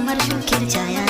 আমার সুখের ছায়া